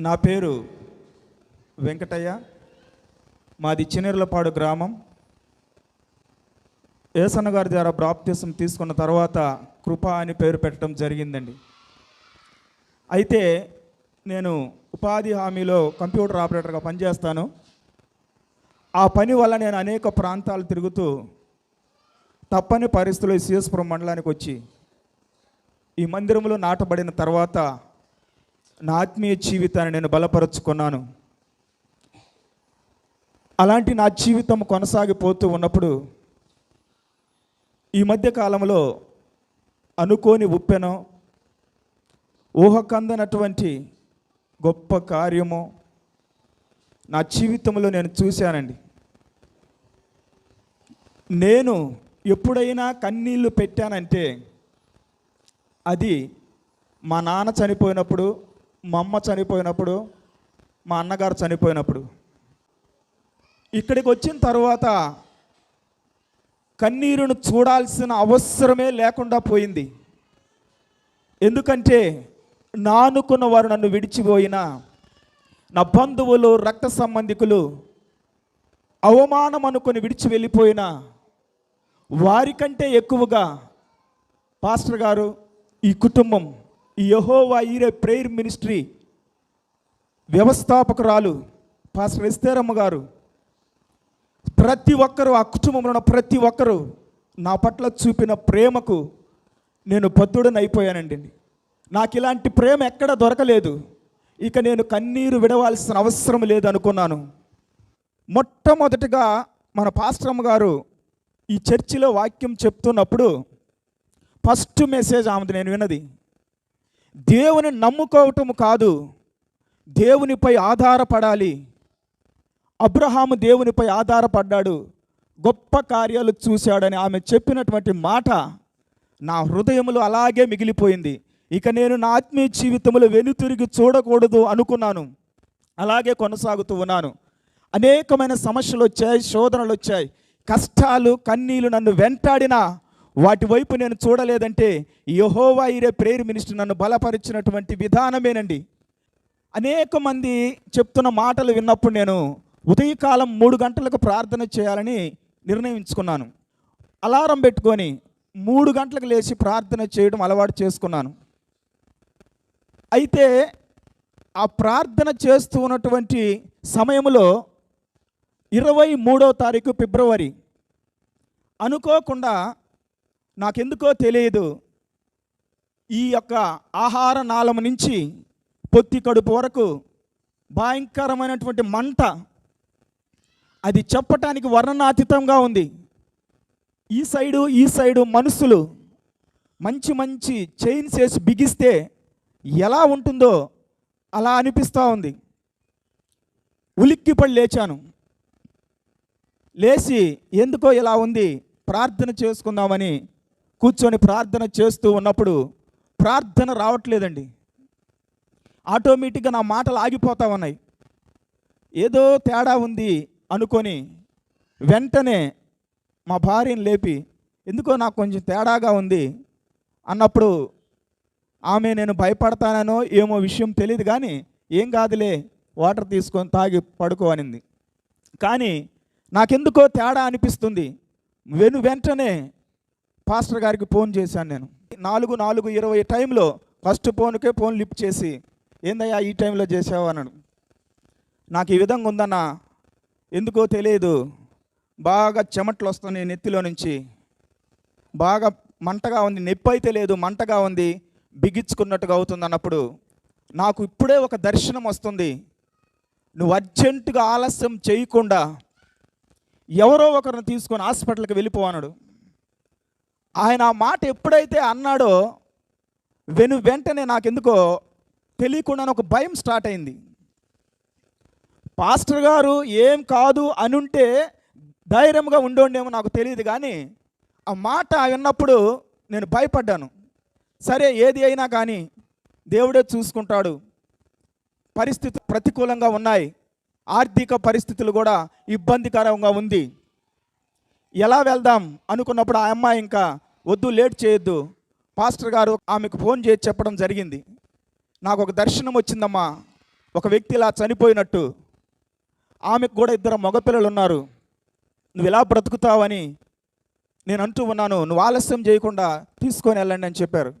నా పేరు వెంకటయ్య. మాది చిన్నెర్లపాడు గ్రామం. ఏసన్న గారి ద్వారా ప్రాప్తిసం తీసుకున్న తర్వాత కృప అని పేరు పెట్టడం జరిగిందండి. అయితే నేను ఉపాధి హామీలో కంప్యూటర్ ఆపరేటర్గా పనిచేస్తాను. ఆ పని వల్ల నేను అనేక ప్రాంతాలు తిరుగుతూ తప్పని పరిస్థితుల్లో సీఎస్పురం మండలానికి వచ్చి ఈ మందిరంలో నాటబడిన తర్వాత నా ఆత్మీయ జీవితాన్ని నేను బలపరుచుకున్నాను. అలాంటి నా జీవితం కొనసాగిపోతూ ఉన్నప్పుడు ఈ మధ్య కాలంలో అనుకోని ఉప్పెనో ఊహకందనటువంటి గొప్ప కార్యము నా జీవితంలో నేను చూశానండి. నేను ఎప్పుడైనా కన్నీళ్ళు పెట్టానంటే అది మా నాన్న చనిపోయినప్పుడు మా అమ్మ చనిపోయినప్పుడు మా అన్నగారు చనిపోయినప్పుడు. ఇక్కడికి వచ్చిన తర్వాత కన్నీరును చూడాల్సిన అవసరమే లేకుండా పోయింది. ఎందుకంటే నానుకున్న వారు నన్ను విడిచిపోయిన నా బంధువులు రక్త సంబంధికులు అవమానం అనుకుని విడిచి వెళ్ళిపోయిన వారికంటే ఎక్కువగా పాస్టర్ గారు ఈ కుటుంబం ఈ యహోవా ఈరే ప్రేయర్ మినిస్ట్రీ వ్యవస్థాపకురాలు పాస్టర్ ఎస్తేరమ్మ గారు. ప్రతి ఒక్కరూ ఆ కుటుంబంలో ఉన్న ప్రతి ఒక్కరూ నా పట్ల చూపిన ప్రేమకు నేను బద్ధుడని అయిపోయానండి నాకు ఇలాంటి ప్రేమ ఎక్కడ దొరకలేదు. ఇక నేను కన్నీరు విడవాల్సిన అవసరం లేదు అనుకున్నాను మొట్టమొదటిగా మన పాస్టర్ గారు ఈ చర్చిలో వాక్యం చెప్తున్నప్పుడు ఫస్ట్ మెసేజ్ ఆమెది నేను విన్నది. దేవుని నమ్ముకోవటం కాదు దేవునిపై ఆధారపడాలి. అబ్రహాము దేవునిపై ఆధారపడ్డాడు గొప్ప కార్యాలు చూశాడని ఆమె చెప్పినటువంటి మాట నా హృదయంలో అలాగే మిగిలిపోయింది. ఇక నేను నా ఆత్మీయ జీవితంలో వెనుతిరిగి చూడకూడదు అనుకున్నాను. అలాగే కొనసాగుతూ ఉన్నాను. అనేకమైన సమస్యలు వచ్చాయి శోధనలు వచ్చాయి. కష్టాలు కన్నీలు నన్ను వెంటాడినా వాటి వైపు నేను చూడలేదంటే యహోవా ఇరే ప్రేయర్ మినిస్టర్ నన్ను బలపరిచినటువంటి విధానమేనండి. అనేక మంది చెప్తున్న మాటలు విన్నప్పుడు నేను ఉదయకాలం మూడు గంటలకు ప్రార్థన చేయాలని నిర్ణయించుకున్నాను. అలారం పెట్టుకొని మూడు గంటలకు లేచి ప్రార్థన చేయడం అలవాటు చేసుకున్నాను. అయితే ఆ ప్రార్థన చేస్తూ ఉన్నటువంటి సమయంలో ఇరవై మూడో తారీఖు ఫిబ్రవరి అనుకోకుండా నాకెందుకో తెలియదు. ఈ యొక్క ఆహార నాళం నుంచి పొత్తి కడుపు వరకు భయంకరమైనటువంటి మంట అది చెప్పటానికి వర్ణనాతీతంగా ఉంది. ఈ సైడు ఈ సైడు మనుషులు మంచి మంచి చైన్స్ వేసి బిగిస్తే ఎలా ఉంటుందో అలా అనిపిస్తూ ఉంది. ఉలిక్కిపడి లేచాను. లేచి ఎందుకో ఇలా ఉంది ప్రార్థన చేసుకుందామని కూర్చొని ప్రార్థన చేస్తూ ఉన్నప్పుడు ప్రార్థన రావట్లేదండి. ఆటోమేటిక్గా నా మాటలు ఆగిపోతా ఉన్నాయి. ఏదో తేడా ఉంది అనుకొని వెంటనే మా భార్యను లేపి ఎందుకో నాకు కొంచెం తేడాగా ఉంది అన్నప్పుడు ఆమె నేను భయపడతానో ఏమో విషయం తెలియదు కానీ ఏం కాదులే వాటర్ తీసుకొని తాగి పడుకో అనింది. కానీ నాకెందుకో తేడా అనిపిస్తుంది. వెను వెంటనే పాస్టర్ గారికి ఫోన్ చేశాను నేను. నాలుగు నాలుగు ఇరవై టైంలో ఫస్ట్ ఫోన్కే ఫోన్ లిఫ్ట్ చేసి ఏందయ్యా ఈ టైంలో చేసావు? అన్నాడు. నాకు ఈ విధంగా ఉందన్న. ఎందుకో తెలియదు. బాగా చెమట్లు వస్తున్నాయి నెత్తిలో నుంచి. బాగా మంటగా ఉంది. నొప్పి అయితే లేదు మంటగా ఉంది. బిగించుకున్నట్టుగా అవుతుంది అన్నప్పుడు నాకు ఇప్పుడే ఒక దర్శనం వస్తుంది. నువ్వు అర్జెంటుగా ఆలస్యం చేయకుండా ఎవరో ఒకరిని తీసుకొని హాస్పిటల్కి వెళ్ళిపోవన్నాడు ఆయన ఆ మాట ఎప్పుడైతే అన్నాడో వెను వెంటనే నాకెందుకో తెలియకుండానే ఒక భయం స్టార్ట్ అయింది. పాస్టర్ గారు ఏం కాదు అనుంటే ధైర్యంగా ఉండేమో నాకు తెలియదు కానీ ఆ మాట విన్నప్పుడు నేను భయపడ్డాను. సరే ఏది అయినా కానీ దేవుడే చూసుకుంటాడు. పరిస్థితులు ప్రతికూలంగా ఉన్నాయి. ఆర్థిక పరిస్థితులు కూడా ఇబ్బందికరంగా ఉంది. ఎలా వెళ్దాం అనుకున్నప్పుడు ఆ అమ్మాయి ఇంకా వద్దు లేట్ చేయొద్దు. పాస్టర్ గారు ఆమెకు ఫోన్ చేసి చెప్పడం జరిగింది. నాకు ఒక దర్శనం వచ్చిందమ్మా. ఒక వ్యక్తి ఇలా చనిపోయినట్టు. ఆమెకు కూడా ఇద్దరు మగపిల్లలు ఉన్నారు. నువ్వు ఇలా బ్రతుకుతావని నేను అంటూ ఉన్నాను. నువ్వు ఆలస్యం చేయకుండా తీసుకొని వెళ్ళండి అని చెప్పారు.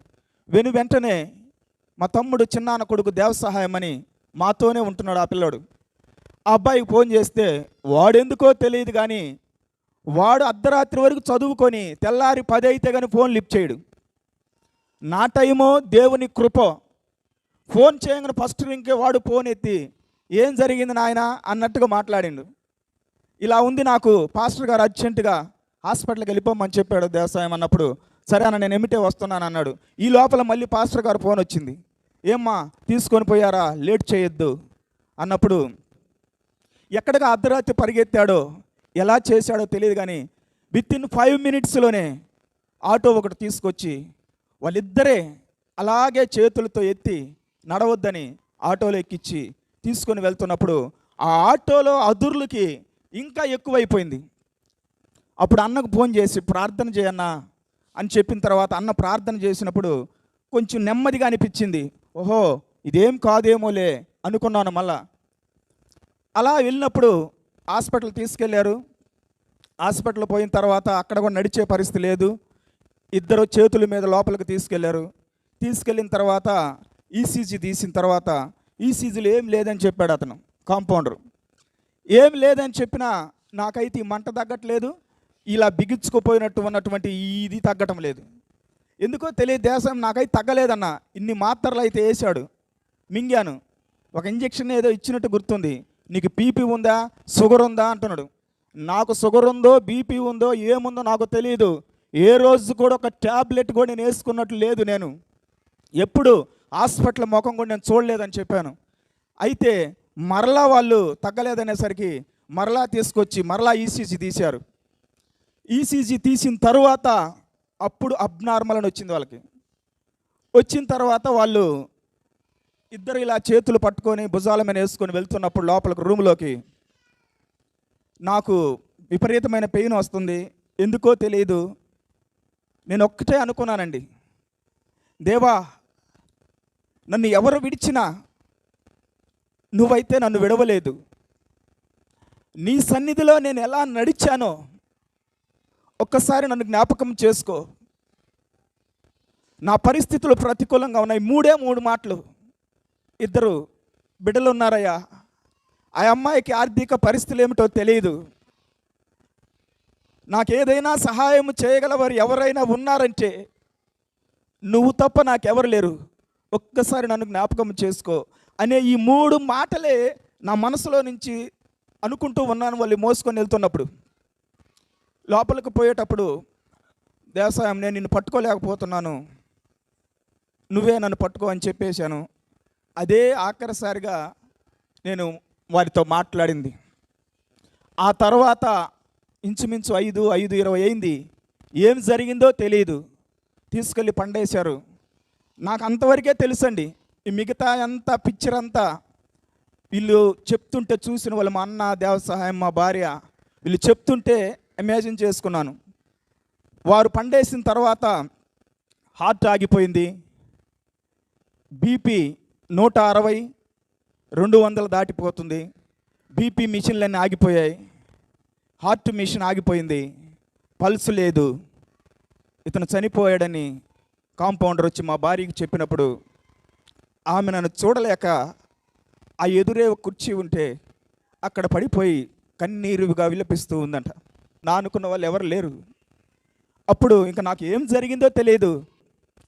వెను వెంటనే మా తమ్ముడు చిన్నాన్న కొడుకు దేవ సహాయం అని మాతోనే ఉంటున్నాడు ఆ పిల్లోడు. ఆ అబ్బాయికి ఫోన్ చేస్తే వాడెందుకో తెలియదు కానీ వాడు అర్ధరాత్రి వరకు చదువుకొని తెల్లారి పది అయితే కానీ ఫోన్ లిఫ్ట్ చేయడు. నా టైమో దేవుని కృప. ఫోన్ చేయగానే ఫస్ట్ రింకే వాడు ఫోన్ ఎత్తి ఏం జరిగింది నాయన? అన్నట్టుగా మాట్లాడిండు. ఇలా ఉంది నాకు పాస్టర్ గారు అర్జెంటుగా హాస్పిటల్కి వెళ్ళిపోమని చెప్పాడు దేవసాయం అన్నప్పుడు. సరే అన్న నేను ఎమిటే వస్తున్నాను అన్నాడు. ఈ లోపల మళ్ళీ పాస్టర్ గారు ఫోన్ వచ్చింది. ఏమ్మా తీసుకొని పోయారా? లేట్ చేయొద్దు అన్నప్పుడు ఎక్కడగా అర్ధరాత్రి పరిగెత్తాడో ఎలా చేశాడో తెలియదు కానీ విత్ ఇన్ ఫైవ్ మినిట్స్లోనే ఆటో ఒకటి తీసుకొచ్చి వాళ్ళిద్దరే అలాగే చేతులతో ఎత్తి నడవద్దని ఆటోలో ఎక్కించి తీసుకొని వెళ్తున్నప్పుడు ఆ ఆటోలో అదుర్లకి ఇంకా ఎక్కువైపోయింది. అప్పుడు అన్నకు ఫోన్ చేసి ప్రార్థన చేయన్నా అని చెప్పిన తర్వాత అన్న ప్రార్థన చేసినప్పుడు కొంచెం నెమ్మదిగా అనిపించింది. ఓహో ఇదేం కాదేమోలే అనుకున్నాను మళ్ళా. అలా వెళ్ళినప్పుడు హాస్పిటల్ తీసుకెళ్ళారు. హాస్పిటల్ పోయిన తర్వాత అక్కడ కూడా నడిచే పరిస్థితి లేదు. ఇద్దరు చేతుల మీద లోపలికి తీసుకెళ్ళారు. తీసుకెళ్ళిన తర్వాత ఈసీజీ తీసిన తర్వాత ఈసీజీలో ఏం లేదని చెప్పాడు అతను కాంపౌండరు. ఏం లేదని చెప్పినా నాకైతే ఈ మంట తగ్గట్లేదు. ఇలా బిగించుకుపోయినట్టు ఉన్నటువంటి ఇది తగ్గటం లేదు. ఎందుకో తెలియదు దేశం నాకైతే తగ్గలేదన్న. ఇన్ని మాత్రలు అయితే వేశాడు. మింగాను. ఒక ఇంజెక్షన్ ఏదో ఇచ్చినట్టు గుర్తుంది. నీకు బీపీ ఉందా? షుగర్ ఉందా? అంటున్నాడు. నాకు షుగర్ ఉందో బీపీ ఉందో ఏముందో నాకు తెలియదు ఏ రోజు కూడా ఒక ట్యాబ్లెట్ కూడా నేను వేసుకున్నట్లు లేదు నేను. ఎప్పుడు హాస్పిటల్ ముఖం కూడా నేను చూడలేదని చెప్పాను. అయితే మరలా వాళ్ళు తగ్గలేదనేసరికి మరలా తీసుకొచ్చి మరలా ఈసీజీ తీశారు. ఈసీజీ తీసిన తర్వాత అప్పుడు అబ్నార్మల్ అని వచ్చింది వాళ్ళకి. వచ్చిన తర్వాత వాళ్ళు ఇద్దరు ఇలా చేతులు పట్టుకొని భుజాల మీద వేసుకొని వెళ్తున్నప్పుడు లోపలికి రూమ్లోకి నాకు విపరీతమైన పెయిన్ వస్తుంది. ఎందుకో తెలియదు నేను ఒక్కటే అనుకున్నానండి. దేవా నన్ను ఎవరు విడిచినా నువ్వైతే నన్ను విడవలేదు. నీ సన్నిధిలో నేను ఎలా నడిచానో ఒక్కసారి నన్ను జ్ఞాపకం చేసుకో. నా పరిస్థితులు ప్రతికూలంగా ఉన్నాయి. మూడే మూడు మాటలు. ఇద్దరు బిడ్డలు ఉన్నారయ్యా ఆ అమ్మాయికి ఆర్థిక పరిస్థితులు ఏమిటో తెలియదు నాకేదైనా సహాయం చేయగలవారు ఎవరైనా ఉన్నారంటే నువ్వు తప్ప నాకెవరు లేరు. ఒక్కసారి నన్ను జ్ఞాపకం చేసుకో. అనే ఈ మూడు మాటలే నా మనసులో నుంచి అనుకుంటూ ఉన్నాను వాళ్ళు మోసుకొని వెళ్తున్నప్పుడు. లోపలికి పోయేటప్పుడు దేవసాయం నేను నిన్ను పట్టుకోలేకపోతున్నాను. నువ్వే నన్ను పట్టుకో అని చెప్పేశాను. అదే ఆఖరిసారిగా నేను వారితో మాట్లాడింది. ఆ తర్వాత ఇంచుమించు ఐదు ఐదు ఇరవై అయింది. ఏం జరిగిందో తెలియదు తీసుకెళ్ళి పండేశారు. నాకు అంతవరకే తెలుసండి. ఈ మిగతా అంతా పిక్చర్ అంతా వీళ్ళు చెప్తుంటే చూసిన వాళ్ళు మా అన్న దేవ సహాయం మా భార్య వీళ్ళు చెప్తుంటే ఇమాజిన్ చేసుకున్నాను. వారు పండేసిన తర్వాత హార్ట్ ఆగిపోయింది. బీపీ నూట అరవై రెండు వందలు దాటిపోతుంది. బీపీ మిషన్లన్నీ ఆగిపోయాయి. హార్ట్ మిషన్ ఆగిపోయింది. పల్స్ లేదు. ఇతను చనిపోయాడని కాంపౌండర్ వచ్చి మా భార్యకి చెప్పినప్పుడు ఆమె నన్ను చూడలేక ఆ ఎదురే కుర్చీ ఉంటే అక్కడ పడిపోయి కన్నీరుగా విలపిస్తూ ఉందంట. నా అనుకున్న వాళ్ళు ఎవరు లేరు. అప్పుడు ఇంకా నాకు ఏం జరిగిందో తెలియదు.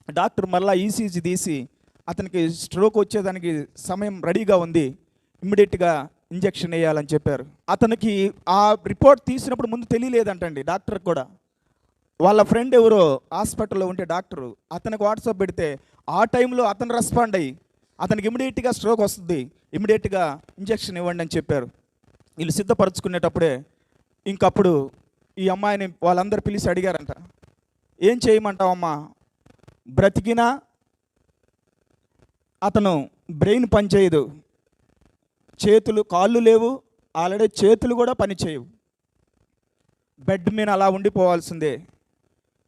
డాక్టర్ మళ్ళా ఈసీజీ తీసి అతనికి స్ట్రోక్ వచ్చేదానికి సమయం రెడీగా ఉంది. ఇమ్మీడియట్గా ఇంజెక్షన్ వేయాలని చెప్పారు. అతనికి ఆ రిపోర్ట్ తీసినప్పుడు ముందు తెలియలేదంటండి డాక్టర్ కూడా. వాళ్ళ ఫ్రెండ్ ఎవరో హాస్పిటల్లో ఉంటే డాక్టరు అతనికి వాట్సాప్ పెడితే ఆ టైంలో అతను రెస్పాండ్ అయ్యి అతనికి ఇమ్మీడియట్గా స్ట్రోక్ వస్తుంది ఇమ్మీడియట్గా ఇంజెక్షన్ ఇవ్వండి అని చెప్పారు. వీళ్ళు సిద్ధపరచుకునేటప్పుడే ఇంకప్పుడు ఈ అమ్మాయిని వాళ్ళందరూ పిలిచి అడిగారంట. ఏం చేయమంటావమ్మా? బ్రతికినా అతను బ్రెయిన్ పనిచేయదు చేతులు కాళ్ళు లేవు. ఆల్రెడీ చేతులు కూడా పనిచేయవు బెడ్ మీద అలా ఉండిపోవాల్సిందే.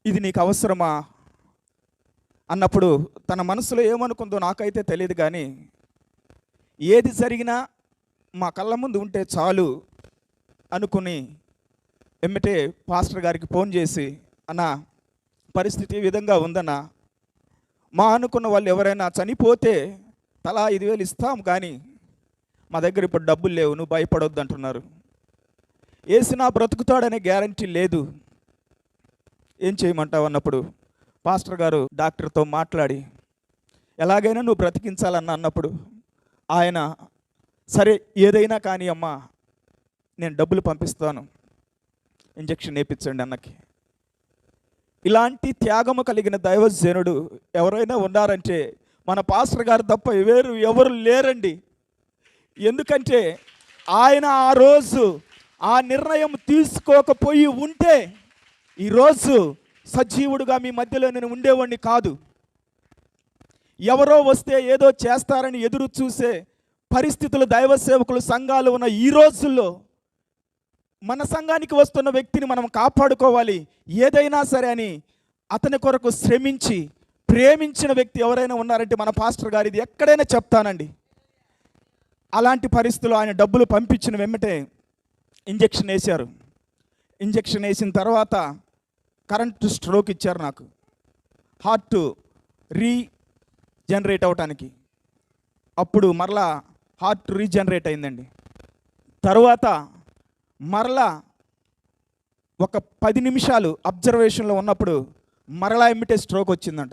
ఇది నీకు అవసరమా? అన్నప్పుడు తన మనసులో ఏమనుకుందో నాకైతే తెలియదు కానీ ఏది జరిగినా మా కళ్ళ ముందు ఉంటే చాలు అనుకుని ఎమ్మటే పాస్టర్ గారికి ఫోన్ చేసి అన్న పరిస్థితి ఈ విధంగా ఉందన్న మా అనుకున్న వాళ్ళు ఎవరైనా చనిపోతే తలా ఐదు వేలు ఇస్తాం కానీ మా దగ్గర ఇప్పుడు డబ్బులు లేవు నువ్వు భయపడొద్దు అంటున్నారు. వేసినా బ్రతుకుతాడనే గ్యారంటీ లేదు. ఏం చేయమంటావు అన్నప్పుడు పాస్టర్ గారు డాక్టర్తో మాట్లాడి ఎలాగైనా నువ్వు బ్రతికించాలన్న అన్నప్పుడు ఆయన సరే ఏదైనా కానీ అమ్మా నేను డబ్బులు పంపిస్తాను ఇంజక్షన్ వేయించండి అన్నకి. ఇలాంటి త్యాగము కలిగిన దైవజనుడు ఎవరైనా ఉన్నారంటే మన పాస్టర్ గారు తప్ప వేరు ఎవరు లేరండి. ఎందుకంటే ఆయన ఆ రోజు ఆ నిర్ణయం తీసుకోకపోయి ఉంటే ఈరోజు సజీవుడుగా మీ మధ్యలో నేను ఉండేవాడిని కాదు. ఎవరో వస్తే ఏదో చేస్తారని ఎదురు చూసే పరిస్థితులు దైవ సేవకులు సంఘాలు ఉన్న ఈ రోజుల్లో మన సంఘానికి వస్తున్న వ్యక్తిని మనం కాపాడుకోవాలి. ఏదైనా సరే అని అతని కొరకు శ్రమించి ప్రేమించిన వ్యక్తి ఎవరైనా ఉన్నారంటే మన పాస్టర్ గారు ఇది ఎక్కడైనా చెప్తానండి. అలాంటి పరిస్థితుల్లో ఆయన డబ్బులు పంపించిన వెంబటే ఇంజెక్షన్ వేశారు. ఇంజెక్షన్ వేసిన తర్వాత కరెంటు స్ట్రోక్ ఇచ్చారు నాకు. హార్ట్ రీ జనరేట్ అవటానికి. అప్పుడు మరలా హార్ట్ రీజనరేట్ అయిందండి. తర్వాత మరలా ఒక పది నిమిషాలు అబ్జర్వేషన్లో ఉన్నప్పుడు మరలా ఎమ్మిటే స్ట్రోక్ వచ్చిందంట.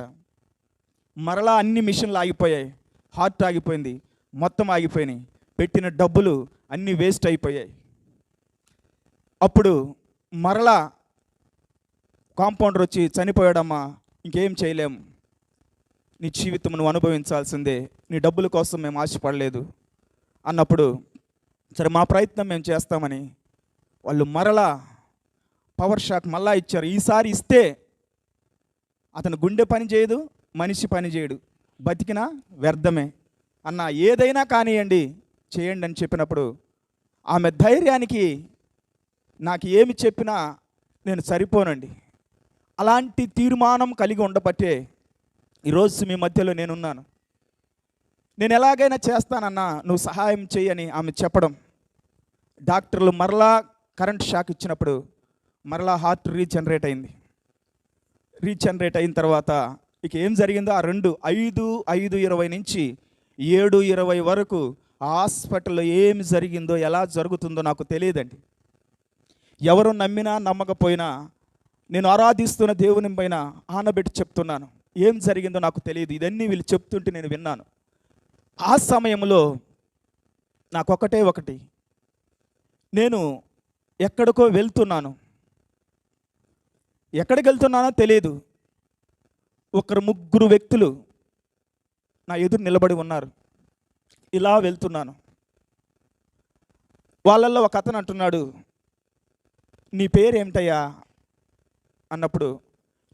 మరలా అన్ని మిషన్లు ఆగిపోయాయి. హార్ట్ ఆగిపోయింది. మొత్తం ఆగిపోయినాయి. పెట్టిన డబ్బులు అన్నీ వేస్ట్ అయిపోయాయి. అప్పుడు మరలా కాంపౌండర్ వచ్చి చనిపోయాడమ్మా ఇంకేం చేయలేం. నీ జీవితం నువ్వు అనుభవించాల్సిందే. నీ డబ్బుల కోసం మేము ఆశపడలేదు. అన్నప్పుడు సరే మా ప్రయత్నం మేము చేస్తామని వాళ్ళు మరలా పవర్ షాక్ మళ్ళా ఇచ్చారు. ఈసారి ఇస్తే అతను గుండె పని చేయదు మనిషి పని చేయడు. బతికినా వ్యర్థమే. అన్న ఏదైనా కానివ్వండి చేయండి అని చెప్పినప్పుడు ఆమె ధైర్యానికి నాకు ఏమి చెప్పినా నేను సరిపోనండి. అలాంటి తీర్మానం కలిగి ఉండబట్టే ఈరోజు మీ మధ్యలో నేనున్నాను. నేను ఎలాగైనా చేస్తానన్నా నువ్వు సహాయం చేయని ఆమె చెప్పడం. డాక్టర్లు మరలా కరెంట్ షాక్ ఇచ్చినప్పుడు మరలా హార్ట్ రీజనరేట్ అయింది. రీజనరేట్ అయిన తర్వాత ఇక ఏం జరిగిందో ఆ రెండు ఐదు ఐదు ఇరవై నుంచి ఏడు ఇరవై వరకు హాస్పిటల్లో ఏం జరిగిందో ఎలా జరుగుతుందో నాకు తెలియదండి. ఎవరు నమ్మినా నమ్మకపోయినా నేను ఆరాధిస్తున్న దేవుని పైన ఆనబెట్టి చెప్తున్నాను. ఏం జరిగిందో నాకు తెలియదు. ఇదన్నీ వీళ్ళు చెప్తుంటే నేను విన్నాను. ఆ సమయంలో నాకు ఒకటే ఒకటి. నేను ఎక్కడికో వెళ్తున్నాను. ఎక్కడికి వెళ్తున్నానో తెలియదు ఒకరు ముగ్గురు వ్యక్తులు నా ఎదురు నిలబడి ఉన్నారు. ఇలా వెళ్తున్నాను. వాళ్ళల్లో ఒక అతను అంటున్నాడు నీ పేరు ఏమిటయ్యా అన్నప్పుడు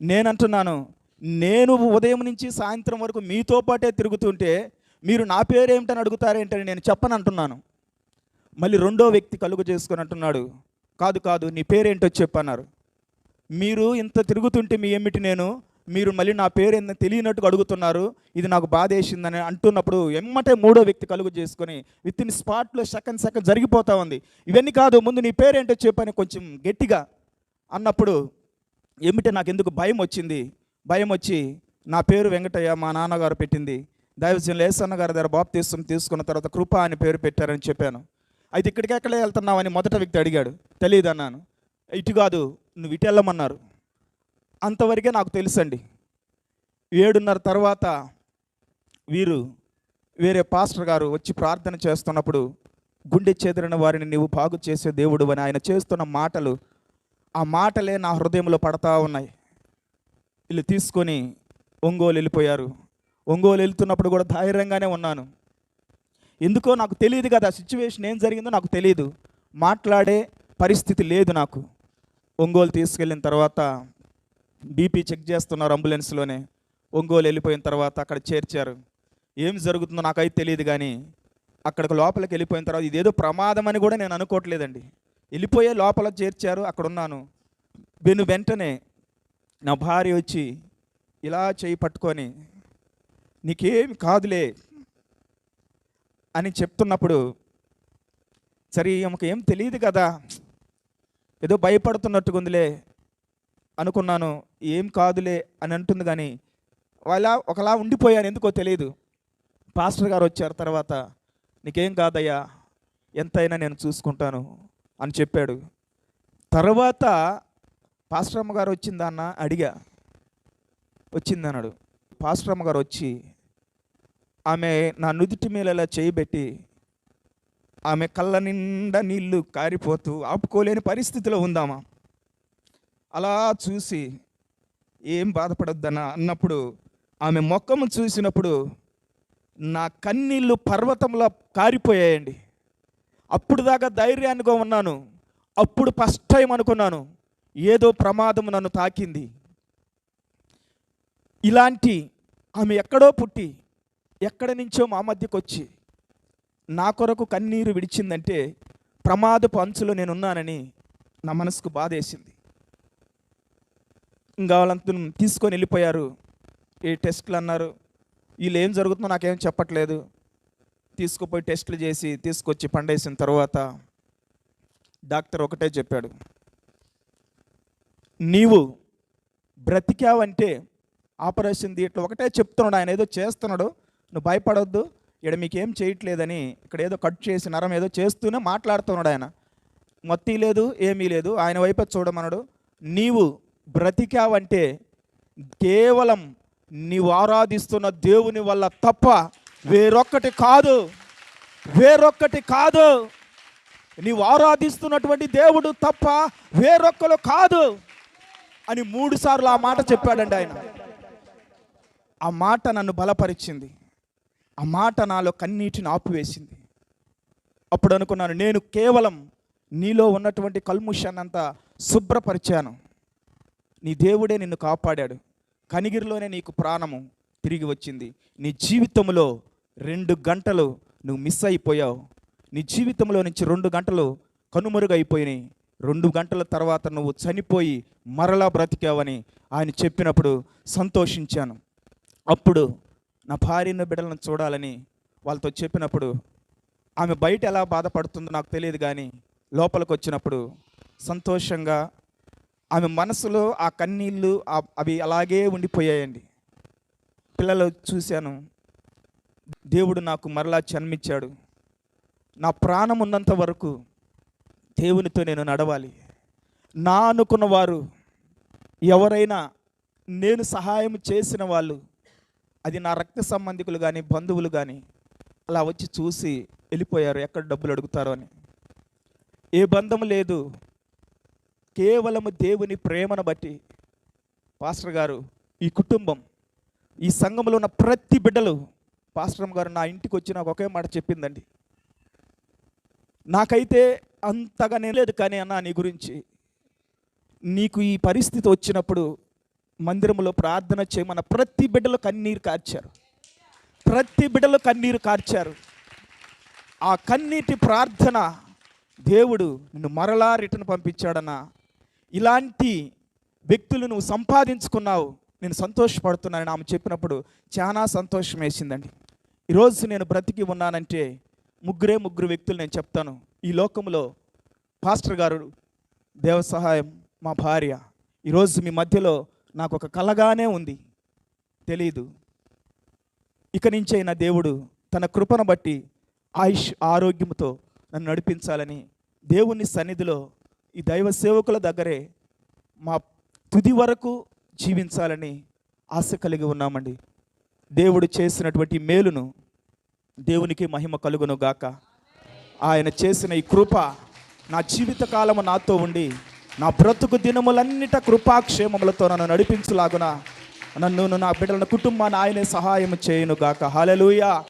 నేనంటున్నాను నేను ఉదయం నుంచి సాయంత్రం వరకు మీతో పాటే తిరుగుతుంటే మీరు నా పేరు ఏమిటని అడుగుతారేంటని నేను చెప్పను అంటున్నాను మళ్ళీ రెండో వ్యక్తి కలుగు చేసుకుని అంటున్నాడు కాదు కాదు నీ పేరేంటో చెప్పన్నారు. మీరు ఇంత తిరుగుతుంటే మీ ఏమిటి నేను? మీరు మళ్ళీ నా పేరు ఏందో తెలియనట్టుగా అడుగుతున్నారు. ఇది నాకు బాధ వేసిందని అంటున్నప్పుడు ఎమ్మటే మూడో వ్యక్తి కలుగు చేసుకొని విత్ ఇన్ స్పాట్లో సెకండ్ సెకండ్ జరిగిపోతా ఉంది. ఇవన్నీ కాదు ముందు నీ పేరేంటో చెప్పని కొంచెం గట్టిగా అన్నప్పుడు ఏమిటి నాకు ఎందుకు భయం వచ్చింది. భయం వచ్చి నా పేరు వెంకటయ్య మా నాన్నగారు పెట్టింది. దైవజన్ లేసన్న గారి దగ్గర బాప్తీసం తీసుకున్న తర్వాత కృప అని పేరు పెట్టారని చెప్పాను. అయితే ఇక్కడికి ఎక్కడే వెళ్తున్నావని మొదట వ్యక్తి అడిగాడు. తెలియదు అన్నాను. ఇటు కాదు నువ్వు ఇటు వెళ్ళమన్నారు. అంతవరకే నాకు తెలుసండి. ఏడున్నర తర్వాత వీరు వేరే పాస్టర్ గారు వచ్చి ప్రార్థన చేస్తున్నప్పుడు గుండె చెదిరిన వారిని నీవు బాగు చేసే దేవుడు అని ఆయన చేస్తున్న మాటలు ఆ మాటలే నా హృదయంలో పడతా ఉన్నాయి. వీళ్ళు తీసుకొని ఒంగోలు వెళ్ళిపోయారు. ఒంగోలు వెళ్తున్నప్పుడు కూడా ధైర్యంగానే ఉన్నాను. ఎందుకో నాకు తెలియదు కదా సిచ్యువేషన్ ఏం జరిగిందో నాకు తెలియదు. మాట్లాడే పరిస్థితి లేదు నాకు. ఒంగోలు తీసుకెళ్ళిన తర్వాత బీపీ చెక్ చేస్తున్నారు అంబులెన్స్లోనే ఒంగోలు వెళ్ళిపోయిన తర్వాత అక్కడ చేర్చారు. ఏం జరుగుతుందో నాకైతే తెలియదు కానీ అక్కడికి లోపలికి వెళ్ళిపోయిన తర్వాత ఇదేదో ప్రమాదం అని కూడా నేను అనుకోవట్లేదండి. వెళ్ళిపోయే లోపల చేర్చారు అక్కడ ఉన్నాను. వెను వెంటనే నా భార్య వచ్చి ఇలా చేయి పట్టుకొని నీకేమి కాదులే అని చెప్తున్నప్పుడు సరే ఈమెకు ఏం తెలియదు కదా? ఏదో భయపడుతున్నట్టుగుందిలే అనుకున్నాను. ఏం కాదులే అని అంటుంది కానీ వాళ్ళ ఒకలా ఉండిపోయాను. ఎందుకో తెలియదు. పాస్టర్ గారు వచ్చారు తర్వాత నీకేం కాదయ్యా? ఎంతైనా నేను చూసుకుంటాను అని చెప్పాడు. తర్వాత పాస్టర్ అమ్మగారు వచ్చిందా అన్న అడిగా. వచ్చిందన్నాడు పాస్టర్ అమ్మగారు వచ్చి ఆమె నా నుదుటి మీద ఇలా చేయబెట్టి ఆమె కళ్ళ నిండా నీళ్ళు కారిపోతూ ఆపుకోలేని పరిస్థితిలో ఉందామా? అలా చూసి ఏం బాధపడొద్దనా అన్నప్పుడు ఆమె మొక్కము చూసినప్పుడు నా కన్నీళ్ళు పర్వతంలో కారిపోయాయండి. అప్పుడు దాకా ధైర్యానిగా ఉన్నాను. అప్పుడు ఫస్ట్ టైం అనుకున్నాను. ఏదో ప్రమాదం నన్ను తాకింది. ఇలాంటి ఆమె ఎక్కడో పుట్టి ఎక్కడి నుంచో మా మధ్యకు వచ్చి నా కొరకు కన్నీరు విడిచిందంటే ప్రమాదపు అంచులో నేనున్నానని నా మనసుకు బాధేసింది. ఇంకా వాళ్ళంతా తీసుకొని వెళ్ళిపోయారు. ఏ టెస్ట్లు అన్నారు? వీళ్ళు ఏం జరుగుతుందో నాకేం చెప్పట్లేదు. తీసుకుపోయి టెస్టులు చేసి తీసుకొచ్చి పండేసిన తర్వాత డాక్టర్ ఒకటే చెప్పాడు. నీవు బ్రతికావంటే ఆపరేషన్ థియేటర్ ఒకటే చెప్తున్నాడు. ఆయన ఏదో చేస్తున్నాడు. నువ్వు భయపడొద్దు. ఇక్కడ మీకేం చేయట్లేదని ఇక్కడ ఏదో కట్ చేసి నరం ఏదో చేస్తూనే మాట్లాడుతున్నాడు ఆయన. మొత్తి లేదు ఏమీ లేదు ఆయన వైపు చూడమన్నాడు నీవు బ్రతికావంటే కేవలం నీవు ఆరాధిస్తున్న దేవుని వల్ల తప్ప వేరొక్కటి కాదు. వేరొక్కటి కాదు. నీవు ఆరాధిస్తున్నటువంటి దేవుడు తప్ప వేరొక్కరు కాదు అని మూడు సార్లు ఆ మాట చెప్పాడండి ఆయన. ఆ మాట నన్ను బలపరిచింది. ఆ మాట నాలో కన్నీటిని ఆపివేసింది. అప్పుడు అనుకున్నాను నేను కేవలం నీలో ఉన్నటువంటి కల్ముషాన్నంతా శుభ్రపరిచాను. నీ దేవుడే నిన్ను కాపాడాడు. కనిగిరిలోనే నీకు ప్రాణము తిరిగి వచ్చింది. నీ జీవితంలో రెండు గంటలు నువ్వు మిస్ అయిపోయావు. నీ జీవితంలో నుంచి రెండు గంటలు కనుమరుగైపోయినాయి. రెండు గంటల తర్వాత నువ్వు చనిపోయి మరలా బ్రతికావని ఆయన చెప్పినప్పుడు సంతోషించాను. అప్పుడు నా భార్యను బిడ్డలను చూడాలని వాళ్ళతో చెప్పినప్పుడు ఆమె బయట ఎలా బాధపడుతుందో నాకు తెలియదు కానీ లోపలికి వచ్చినప్పుడు సంతోషంగా ఆమె మనసులో ఆ కన్నీళ్ళు అవి అలాగే ఉండిపోయాయండి. పిల్లలు చూశాను. దేవుడు నాకు మరలా జన్మించాడు. నా ప్రాణం ఉన్నంత వరకు దేవునితో నేను నడవాలి. నా అనుకున్న వారు ఎవరైనా నేను సహాయం చేసిన వాళ్ళు అది నా రక్త సంబంధికులు కానీ బంధువులు కానీ అలా వచ్చి చూసి వెళ్ళిపోయారు. ఎక్కడ డబ్బులు అడుగుతారో అని. ఏ బంధం లేదు. కేవలము దేవుని ప్రేమను బట్టి పాస్టర్ గారు ఈ కుటుంబం ఈ సంఘంలో ఉన్న ప్రతి బిడ్డలు పాస్టర్ గారు నా ఇంటికి వచ్చి నాకు ఒకే మాట చెప్పిందండి. నాకైతే అంతగా నేను లేదు కానీ అన్న నీ గురించి. నీకు ఈ పరిస్థితి వచ్చినప్పుడు మందిరంలో ప్రార్థన చేయమన్న ప్రతి బిడ్డలు కన్నీరు కార్చారు. ప్రతి బిడ్డలు కన్నీరు కార్చారు. ఆ కన్నీటి ప్రార్థన దేవుడు నిన్ను మరలా రిటర్న్ పంపించాడన్న ఇలాంటి వ్యక్తులు నువ్వు సంపాదించుకున్నావు. నేను సంతోషపడుతున్నానని ఆమె చెప్పినప్పుడు చాలా సంతోషం వేసిందండి. ఈరోజు నేను బ్రతికి ఉన్నానంటే ముగ్గురే ముగ్గురు వ్యక్తులు నేను చెప్తాను. ఈ లోకంలో పాస్టర్ గారు దేవ సహాయం మా భార్య. ఈరోజు మీ మధ్యలో నాకు ఒక కలగానే ఉంది. తెలీదు. ఇక నుంచైనా దేవుడు తన కృపను బట్టి ఆయుష్ ఆరోగ్యంతో నన్ను నడిపించాలని దేవుని సన్నిధిలో ఈ దైవ సేవకుల దగ్గరే మా తుది వరకు జీవించాలని ఆశ కలిగి ఉన్నామండి. దేవుడు చేసినటువంటి మేలును దేవునికి మహిమ కలుగును గాక ఆయన చేసిన ఈ కృప నా జీవితకాలము నాతో ఉండి నా బ్రతుకు దినములన్నిట కృపాక్షేమములతో నన్ను నడిపించులాగున. నన్ను నా బిడ్డల కుటుంబాన్ని ఆయనే సహాయం చేయను గాక